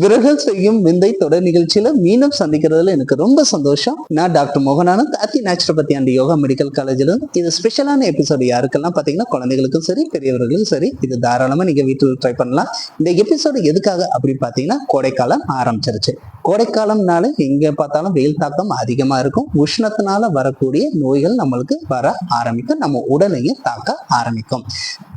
விரகல் செய்யும் விந்தை தொடர் நிகழ்ச்சியில மீண்டும் சந்திக்கிறதுல எனக்கு ரொம்ப சந்தோஷம். நான் டாக்டர் மோகனானந்த் அத்தி நேச்சுரோபதி அண்ட் யோகா மெடிக்கல் காலேஜ்ல இது ஸ்பெஷலான எபிசோடு யாருக்கெல்லாம் பாத்தீங்கன்னா குழந்தைகளுக்கும் சரி பெரியவர்களுக்கும் சரி இது தாராளமா நீங்க வீட்டில் ட்ரை பண்ணலாம். இந்த எபிசோடு எதுக்காக அப்படின்னு பாத்தீங்கன்னா கோடைக்காலம் ஆரம்பிச்சிருச்சு. கோடைக்காலம்னால எங்க பார்த்தாலும் வெயில் தாக்கம் அதிகமா இருக்கும். உஷ்ணத்தினால வரக்கூடிய நோய்கள் நம்மளுக்கு வர ஆரம்பிக்கும். நம்ம உடலையும் தாக்க ஆரம்பிக்கும்.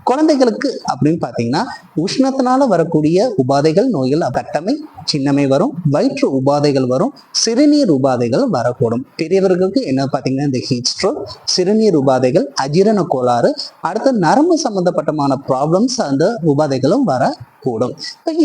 குழந்தைகளுக்கு அப்படின்னு பார்த்தீங்கன்னா உஷ்ணத்தினால வரக்கூடிய உபாதைகள் நோய்கள் கட்டமை சின்னமை வரும் வயிற்று உபாதைகள் வரும் சிறுநீர் உபாதைகள் வரக்கூடும். பெரியவர்களுக்கு என்ன பார்த்தீங்கன்னா இந்த ஹீட் ஸ்ட்ரோக் சிறுநீர் உபாதைகள் அஜீரண கோளாறு அடுத்து நரம்பு சம்பந்தப்பட்டமான ப்ராப்ளம்ஸ் அந்த உபாதைகளும் வர கூடும்.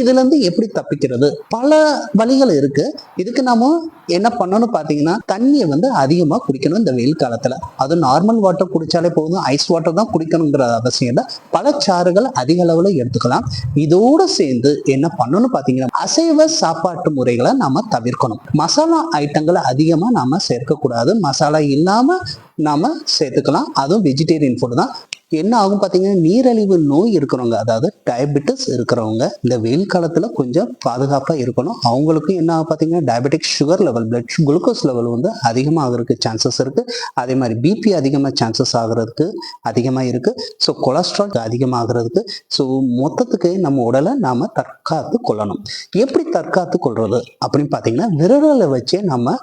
இதுல இருந்து எப்படி தப்பிக்கிறது? பல வழிகள் இருக்கு. இதுக்கு நாம என்ன பண்ணணும் பாத்தீங்கன்னா தண்ணியை வந்து அதிகமா குடிக்கணும் இந்த வெயில் காலத்துல. அது நார்மல் வாட்டர் குடிச்சாலே போதும். ஐஸ் வாட்டர் தான் குடிக்கணுங்கிற அவசியம் இல்லை. பழச்சாறுகள் அதிக அளவுல எடுத்துக்கலாம். இதோட சேர்ந்து என்ன பண்ணணும் பாத்தீங்கன்னா அசைவ சாப்பாட்டு முறைகளை நாம தவிர்க்கணும். மசாலா ஐட்டங்களை அதிகமா நாம சேர்க்கக்கூடாது. மசாலா இல்லாம நாம சேர்த்துக்கலாம். அதுவும் வெஜிடேரியன் ஃபுட் தான். என்ன ஆகும் பார்த்தீங்கன்னா நீரழிவு நோய் இருக்கிறவங்க அதாவது டயபெட்டிஸ் இருக்கிறவங்க இந்த வெயில் காலத்தில் கொஞ்சம் பாதுகாப்பாக இருக்கணும். அவங்களுக்கும் என்ன ஆகும் பார்த்தீங்கன்னா diabetic sugar level blood glucose level வந்து அதிகமாகிறதுக்கு சான்சஸ் இருக்குது அதே மாதிரி பிபி அதிகமாக சான்சஸ் ஆகிறதுக்கு அதிகமாக இருக்குது ஸோ கொலஸ்ட்ரால் அதிகமாகிறதுக்கு ஸோ மொத்தத்துக்கு நம்ம உடலை நாம் தற்காத்து கொள்ளணும். எப்படி தற்காத்து கொள்வது அப்படின்னு பார்த்தீங்கன்னா விரலை வச்சே நம்ம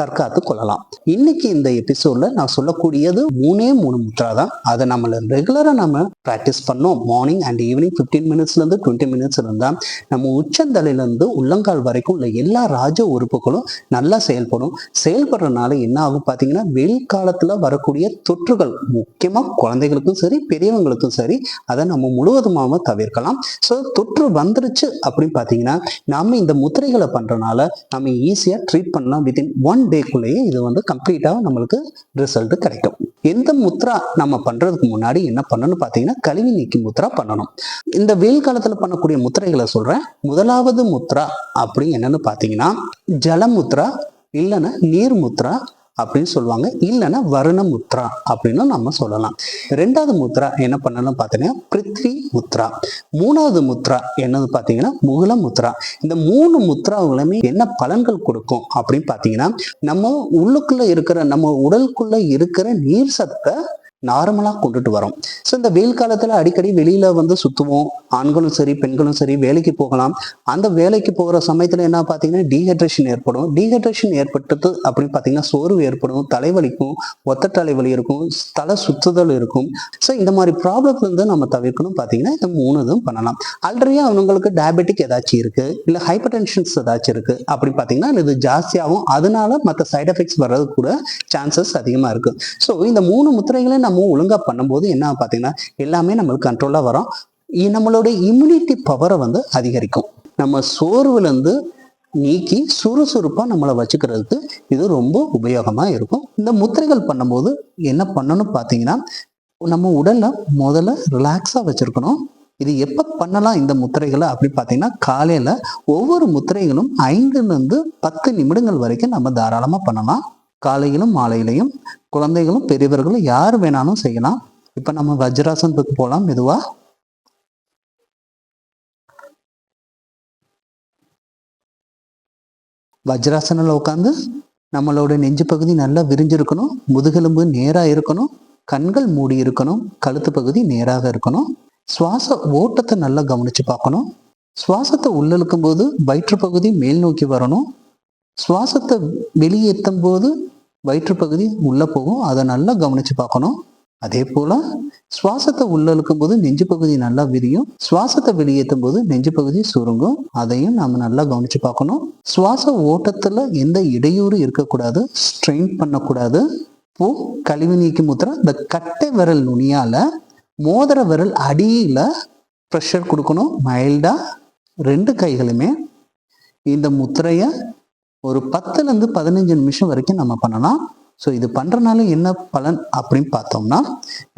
தற்காத்து கொள்ளலாம். இன்னைக்கு இந்த எபிசோட்ல நான் சொல்லக்கூடியது மூணே மூணு முத்ரா தான். அதை நம்ம ரெகுலரா நம்ம ப்ராக்டிஸ் பண்ணோம். மார்னிங் அண்ட் ஈவினிங் பிப்டீன் மினிட்ஸ்ல இருந்து டுவெண்ட்டி மினிட்ஸ் இருந்தா நம்ம உச்சந்தலையில இருந்து உள்ளங்கால் வரைக்கும் உள்ள எல்லா ராஜ உறுப்புகளும் நல்லா செயல்படும். செயல்படுறதுனால என்ன ஆகும் பாத்தீங்கன்னா வெயில் காலத்துல வரக்கூடிய தொற்றுகள் முக்கியமா குழந்தைகளுக்கும் சரி பெரியவங்களுக்கும் சரி அதை நம்ம முழுவதுமாக தவிர்க்கலாம். ஸோ தொற்று வந்துருச்சு அப்படின்னு பார்த்தீங்கன்னா நம்ம இந்த முத்திரைகளை பண்றதுனால நம்ம ஈஸியாக ட்ரீட் பண்ணலாம் வித்தின் ஒன் டேக்குள்ளேயே இது வந்து கம்ப்ளீட்டாக நம்மளுக்கு ரிசல்ட் கிடைக்கும். எந்த முத்ரா நம்ம பண்ணுறதுக்கு முன்னாடி என்ன பண்ணணும் பார்த்தீங்கன்னா கழிவு நீக்கி முத்ரா பண்ணணும். இந்த வெயில் காலத்தில் பண்ணக்கூடிய முத்திரைகளை சொல்கிறேன் முதலாவது முத்ரா அப்படின்னு என்னன்னு பார்த்தீங்கன்னா ஜலமுத்ரா இல்லைன்னா நீர் முத்ரா அப்படின்னு சொல்லுவாங்க. இல்லைன்னா வருண முத்ரா அப்படின்னு நம்ம சொல்லலாம். ரெண்டாவது முத்ரா என்ன பண்ணலாம் பார்த்தீங்கன்னா பிருத்வி முத்ரா. மூணாவது முத்ரா என்னது பார்த்தீங்கன்னா முகுல முத்ரா. இந்த மூணு முத்ராவுகளுமே என்ன பலன்கள் கொடுக்கும் அப்படின்னு பார்த்தீங்கன்னா நம்ம உள்ளுக்குள்ள இருக்கிற நம்ம உடலுக்குள்ள இருக்கிற நீர் சத்தை நார்மலாக கொண்டுட்டு வரோம். ஸோ இந்த வெயில் காலத்தில் அடிக்கடி வெளியில வந்து சுற்றுவோம் ஆண்களும் சரி பெண்களும் சரி வேலைக்கு போகலாம். அந்த வேலைக்கு போகிற சமயத்தில் என்ன பார்த்தீங்கன்னா டீஹைட்ரேஷன் ஏற்படும். டீஹைட்ரேஷன் ஏற்பட்டது அப்படின்னு பார்த்தீங்கன்னா சோர்வு ஏற்படும் தலைவலிக்கும் ஒத்த தலைவலி இருக்கும் தலை சுத்துதல் இருக்கும். ஸோ இந்த மாதிரி ப்ராப்ளம் வந்து நம்ம தவிர்க்கணும் பார்த்தீங்கன்னா இந்த மூணு இதுவும் பண்ணலாம். ஆல்ரெடி அவங்களுக்கு டயபெட்டிக் ஏதாச்சும் இருக்கு இல்லை ஹைப்பர் டென்ஷன்ஸ் ஏதாச்சும் இருக்கு அப்படின்னு பார்த்தீங்கன்னா இது ஜாஸ்தியாகும். அதனால மற்ற சைட் எஃபெக்ட்ஸ் வர்றது கூட சான்சஸ் அதிகமாக இருக்கு. ஸோ இந்த மூணு முத்திரைகளை நம்ம ஒழுங்காக பண்ணும்போது என்ன பார்த்தீங்கன்னா எல்லாமே நம்மளுக்கு கண்ட்ரோலாக வரும். நம்மளுடைய இம்யூனிட்டி பவரை வந்து அதிகரிக்கும். நம்ம சோர்வுலேருந்து நீக்கி சுறுசுறுப்பாக நம்மளை வச்சுக்கிறதுக்கு இது ரொம்ப உபயோகமாக இருக்கும். இந்த முத்திரைகள் பண்ணும்போது என்ன பண்ணணும் பார்த்தீங்கன்னா நம்ம உடலை முதல்ல ரிலாக்ஸாக வச்சுருக்கணும். இது எப்போ பண்ணலாம் இந்த முத்திரைகளை அப்படி பார்த்தீங்கன்னா காலையில் ஒவ்வொரு முத்திரைகளும் ஐந்துலேருந்து பத்து நிமிடங்கள் வரைக்கும் நம்ம தாராளமாக பண்ணலாம். காலையிலும் மாலையிலையும் குழந்தைகளும் பெரியவர்களும் யார் வேணாலும் செய்யலாம். இப்போ நம்ம வஜ்ராசனத்துக்கு போகலாம் மெதுவாக வஜ்ராசனில் உட்காந்து நம்மளோட நெஞ்சு பகுதி நல்லா விரிஞ்சிருக்கணும். முதுகெலும்பு நேராக இருக்கணும். கண்கள் மூடி இருக்கணும். கழுத்து பகுதி நேராக இருக்கணும். சுவாச ஓட்டத்தை நல்லா கவனிச்சு பார்க்கணும். சுவாசத்தை உள்ளழுக்கும் போது வயிற்று பகுதி மேல் நோக்கி வரணும். சுவாசத்தை வெளியேற்றும் போது வயிற்று பகுதி போகும். அதை நல்லா கவனித்து பார்க்கணும். அதே போல் சுவாசத்தை உள்ள இழுக்கும் போது நெஞ்சு பகுதி நல்லா விரியும். சுவாசத்தை வெளியேற்றும் போது நெஞ்சு பகுதி சுருங்கும். அதையும் நாம் நல்லா கவனித்து பார்க்கணும். சுவாச ஓட்டத்தில் எந்த இடையூறு இருக்கக்கூடாது. ஸ்ட்ரெயின் பண்ணக்கூடாது. இப்போ கழிவு நீக்கி முத்திரை இந்த கட்டை விரல் நுனியால் மோதிர விரல் அடியில் ப்ரெஷர் கொடுக்கணும். மைல்டாக ரெண்டு கைகளுமே. இந்த முத்திரையை ஒரு பத்துலேருந்து பதினஞ்சு நிமிஷம் வரைக்கும் நம்ம பண்ணலாம். ஸோ இது பண்ணுறனால என்ன பலன் அப்படின்னு பார்த்தோம்னா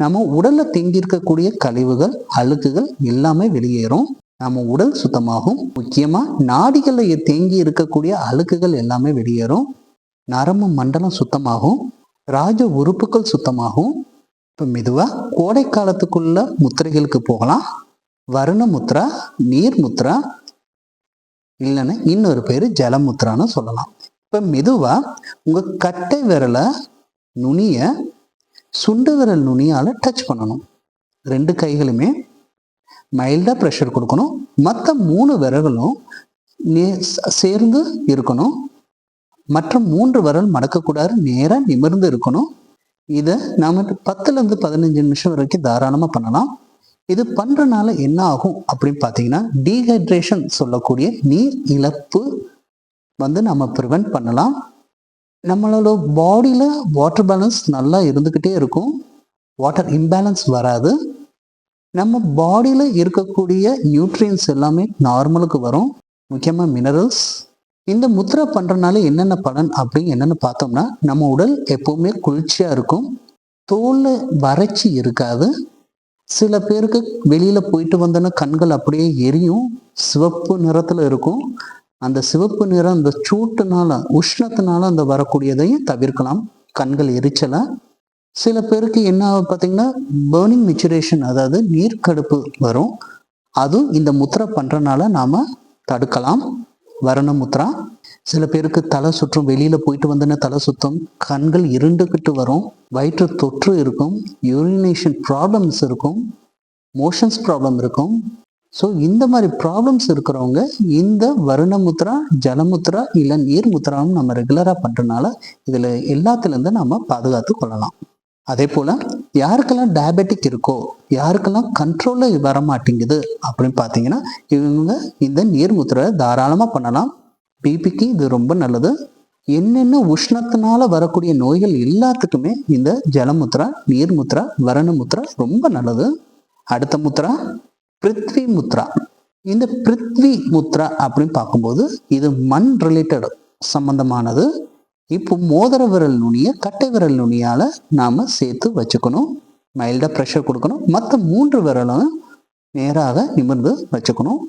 நம்ம உடலில் தேங்கி இருக்கக்கூடிய கழிவுகள் அழுக்குகள் எல்லாமே வெளியேறும். நம்ம உடல் சுத்தமாகும். முக்கியமாக நாடிகளில் தேங்கி இருக்கக்கூடிய அழுக்குகள் எல்லாமே வெளியேறும். நரம்பு மண்டலம் சுத்தமாகும். ராஜ உறுப்புகள் சுத்தமாகும். இப்போ மெதுவாக கோடை காலத்துக்குள்ள முத்திரைகளுக்கு போகலாம். வருண முத்ரா நீர் முத்ரா இல்லைன்னா இன்னொரு பேர் ஜலமுத்ரான்னு சொல்லலாம். இப்போ மெதுவாக உங்கள் கட்டை விரலை நுனியை சுண்டு விரல் நுனியால் டச் பண்ணணும். ரெண்டு கைகளுமே மைல்டாக ப்ரெஷர் கொடுக்கணும். மற்ற மூணு விரல்களும் நே சேர்ந்து இருக்கணும். மற்ற மூன்று விரல் மடக்கக்கூடாது நேராக நிமிர்ந்து இருக்கணும். இதை நாம பத்துலேருந்து பதினஞ்சு நிமிஷம் வரைக்கும் தாராளமாக பண்ணலாம். இது பண்ணுறனால என்ன ஆகும் அப்படின்னு பார்த்தீங்கன்னா டீஹைட்ரேஷன் சொல்லக்கூடிய நீர் இழப்பு வந்து நம்ம ப்ரிவெண்ட் பண்ணலாம். நம்மளோட பாடியில் வாட்டர் பேலன்ஸ் நல்லா இருந்துக்கிட்டே இருக்கும். வாட்டர் இம்பேலன்ஸ் வராது. நம்ம பாடியில் இருக்கக்கூடிய நியூட்ரியன்ஸ் எல்லாமே நார்மலுக்கு வரும். முக்கியமாக மினரல்ஸ் இந்த முத்திரை பண்ணுறனால என்னென்ன பலன் அப்படின்னு என்னென்னு பார்த்தோம்னா நம்ம உடல் எப்போவுமே குளிர்ச்சியாக இருக்கும். தோலில் வறட்சி இருக்காது. சில பேருக்கு வெளியில் போயிட்டு வந்தோன்னா கண்கள் அப்படியே எரியும். சிவப்பு நிறத்தில் இருக்கும். அந்த சிவப்பு நிறம் அந்த சூட்டுனால உஷ்ணத்தினால அந்த வரக்கூடியதையும் தவிர்க்கலாம். கண்கள் எரிச்சலை. சில பேருக்கு என்ன ஆகும் பார்த்தீங்கன்னா பேர்னிங் மிச்சுரேஷன் அதாவது நீர்க்கடுப்பு வரும். அதுவும் இந்த முத்திரை பண்ணுறனால நாம் தடுக்கலாம். வரண முத்ரா சில பேருக்கு தலை சுற்றும் வெளியில் போயிட்டு வந்தோன்னே தலை சுத்தம் கண்கள் இருண்டுக்கிட்டு வரும் வயிற்று தொற்று இருக்கும் யூரினேஷன் ப்ராப்ளம்ஸ் இருக்கும் மோஷன்ஸ் ப்ராப்ளம் இருக்கும். ஸோ இந்த மாதிரி ப்ராப்ளம்ஸ் இருக்கிறவங்க இந்த வருண முத்ரா ஜலமுத்ரா இல்லை நீர் முத்ராவும் நம்ம ரெகுலராக பண்ணுறதுனால இதில் எல்லாத்துலேருந்து நம்ம பாதுகாத்து கொள்ளலாம். அதே போல் யாருக்கெல்லாம் டயபெட்டிக் இருக்கோ யாருக்கெல்லாம் கண்ட்ரோலில் வர மாட்டேங்குது அப்படின்னு பார்த்தீங்கன்னா இவங்க இந்த நீர் முத்திரை தாராளமாக பண்ணலாம். பிபிக்கு இது ரொம்ப நல்லது. என்னென்ன உஷ்ணத்தினால வரக்கூடிய நோய்கள் எல்லாத்துக்குமே இந்த ஜலமுத்ரா நீர்முத்ரா வரணுமுத்ரா ரொம்ப நல்லது. அடுத்த முத்ரா பிருத்வி முத்ரா இந்த பிருத்வி முத்ரா அப்படின்னு பார்க்கும்போது இது மண் ரிலேட்டட் சம்பந்தமானது. இப்போ மோதிர விரல் நுனியை கட்டை விரல் நுனியால் நாம் சேர்த்து வச்சுக்கணும். மைல்டாக ப்ரெஷர் கொடுக்கணும். மற்ற மூன்று விரலும் நேராக நிமிர்ந்து வச்சுக்கணும்.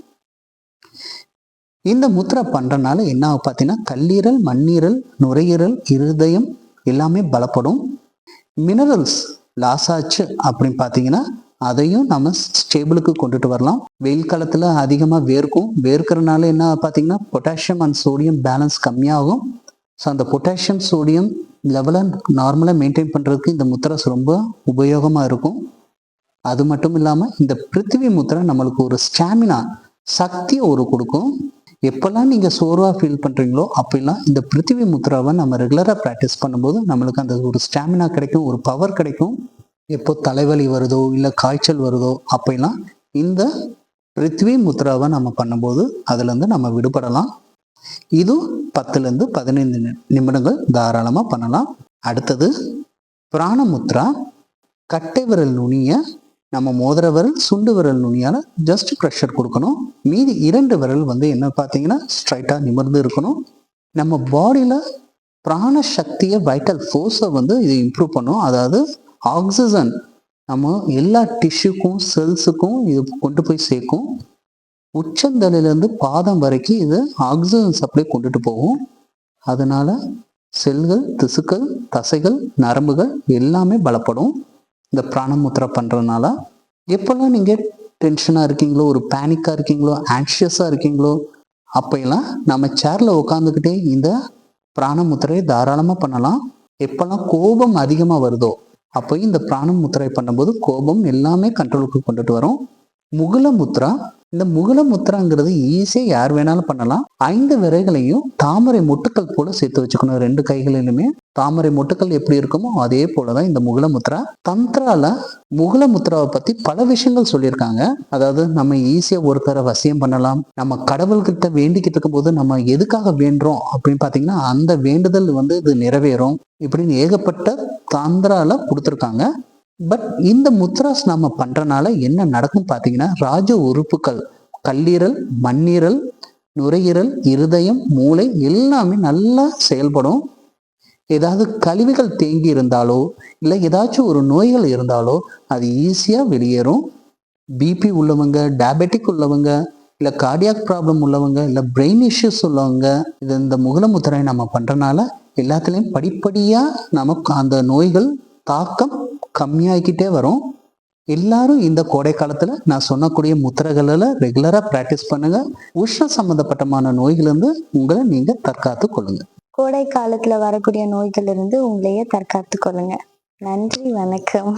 இந்த முத்திரை பண்ணுறனால என்ன ஆகும் பார்த்தீங்கன்னா கல்லீரல் மண்ணீரல் நுரையீரல் இருதயம் எல்லாமே பலப்படும். மினரல்ஸ் லாஸ் ஆச்சு அப்படின்னு பார்த்தீங்கன்னா அதையும் நம்ம ஸ்டேபிளுக்கு கொண்டுட்டு வரலாம். வெயில் காலத்தில் அதிகமாக வேர்க்கும். வேர்க்கிறனால என்ன பார்த்தீங்கன்னா பொட்டாசியம் அண்ட் சோடியம் பேலன்ஸ் கம்மியாகும். ஸோ அந்த பொட்டாசியம் சோடியம் லெவலை நார்மலாக மெயின்டைன் பண்ணுறதுக்கு இந்த முத்திரை ரொம்ப உபயோகமாக இருக்கும். அது மட்டும் இல்லாமல் இந்த பிருத்திவி முத்திரை நம்மளுக்கு ஒரு ஸ்டாமினா சக்தியை ஒரு கொடுக்கும். எப்போல்லாம் நீங்கள் சோர்வாக ஃபீல் பண்ணுறீங்களோ அப்போல்லாம் இந்த பிருத்திவி முத்ராவை நம்ம ரெகுலராக ப்ராக்டிஸ் பண்ணும்போது நம்மளுக்கு அந்த ஒரு ஸ்டாமினா கிடைக்கும் ஒரு பவர் கிடைக்கும். எப்போ தலைவலி வருதோ இல்லை காய்ச்சல் வருதோ அப்போல்லாம் இந்த பிருத்திவி முத்ராவை நம்ம பண்ணும்போது அதுலேருந்து நம்ம விடுபடலாம். இது பத்துலேருந்து பதினைந்து நிமிடங்கள் தாராளமாக பண்ணலாம். அடுத்தது பிராணமுத்ரா கட்டை விரல் நுனியை நம்ம மோதிர விரல் சுண்டு விரல் நுனியால் ஜஸ்ட் ப்ரெஷர் கொடுக்கணும். மீதி இரண்டு விரல் வந்து என்ன பார்த்தீங்கன்னா ஸ்ட்ரைட்டாக நிமிர்ந்து இருக்கணும். நம்ம பாடியில் பிராண சக்தியை வைட்டல் ஃபோர்ஸை வந்து இது இம்ப்ரூவ் பண்ணும். அதாவது ஆக்சிஜன் நம்ம எல்லா டிஷ்யூக்கும் செல்ஸுக்கும் இது கொண்டு போய் சேர்க்கும். உச்சந்தலையிலேருந்து பாதம் வரைக்கும் இது ஆக்சிஜன் சப்ளை கொண்டுட்டு போகும். அதனால செல்கள் திசுக்கள் தசைகள் நரம்புகள் எல்லாமே பலப்படும். இந்த பிராணமுத்திரை பண்ணுறதுனால எப்போல்லாம் நீங்கள் டென்ஷனாக இருக்கீங்களோ ஒரு பேனிக்காக இருக்கீங்களோ ஆன்ஷியஸாக இருக்கீங்களோ அப்போல்லாம் நம்ம சேரில் உட்காந்துக்கிட்டே இந்த பிராணமுத்திரையை தாராளமாக பண்ணலாம். எப்போல்லாம் கோபம் அதிகமாக வருதோ அப்போ இந்த பிராணமுத்திரை பண்ணும்போது கோபம் எல்லாமே கண்ட்ரோலுக்கு கொண்டுட்டு வரும். முகுல முத்ரா இந்த முகுல முத்ராங்கிறது ஈஸியாக யார் வேணாலும் பண்ணலாம். ஐந்து விரைகளையும் தாமரை மொட்டுக்கள் போல சேர்த்து வச்சுக்கணும் ரெண்டு கைகளிலுமே. தாமரை மொட்டுக்கள் எப்படி இருக்குமோ அதே போலதான் இந்த முகுல முத்ரா தந்த்ரால முகுல முத்ராவை பத்தி பல விஷயங்கள் சொல்லியிருக்காங்க. அதாவது நம்ம ஈஸியா ஒருத்தரை வசியம் பண்ணலாம். நம்ம கடவுள்கிட்ட வேண்டிக்கிட்டு இருக்கும்போது நம்ம எதுக்காக வேண்டுறோம் அப்படின்னு பாத்தீங்கன்னா அந்த வேண்டுதல் வந்து இது நிறைவேறும். இப்படின்னு ஏகப்பட்ட தந்திரால கொடுத்துருக்காங்க. பட் இந்த முத்ராஸ் நம்ம பண்றனால என்ன நடக்கும் பாத்தீங்கன்னா ராஜ உறுப்புகள் கல்லீரல் மண்ணீரல் நுரையீரல் இருதயம் மூளை எல்லாமே நல்லா செயல்படும். ஏதாவது கழிவுகள் தேங்கி இருந்தாலோ இல்லை ஏதாச்சும் ஒரு நோய்கள் இருந்தாலோ அது ஈஸியாக வெளியேறும். பிபி உள்ளவங்க டயபெட்டிக் உள்ளவங்க இல்லை கார்டியாக் ப்ராப்ளம் உள்ளவங்க இல்லை பிரெயின் இஷ்யூஸ் உள்ளவங்க இது இந்த முகலமுத்திரை நம்ம பண்ணுறனால எல்லாத்துலேயும் படிப்படியாக நமக்கு அந்த நோய்கள் தாக்கம் கம்மியாகிக்கிட்டே வரும். எல்லாரும் இந்த கோடை காலத்துல நான் சொன்னக்கூடிய முத்திரைகளில் ரெகுலரா பிராக்டிஸ் பண்ணுங்க. உஷ்ண சம்பந்தப்பட்டமான நோய்களிலிருந்து உங்களை நீங்க தற்காத்து கொள்ளுங்க. கோடை காலத்துல வரக்கூடிய நோய்கள் இருந்து உங்களையே தற்காத்து கொள்ளுங்க. நன்றி வணக்கம்.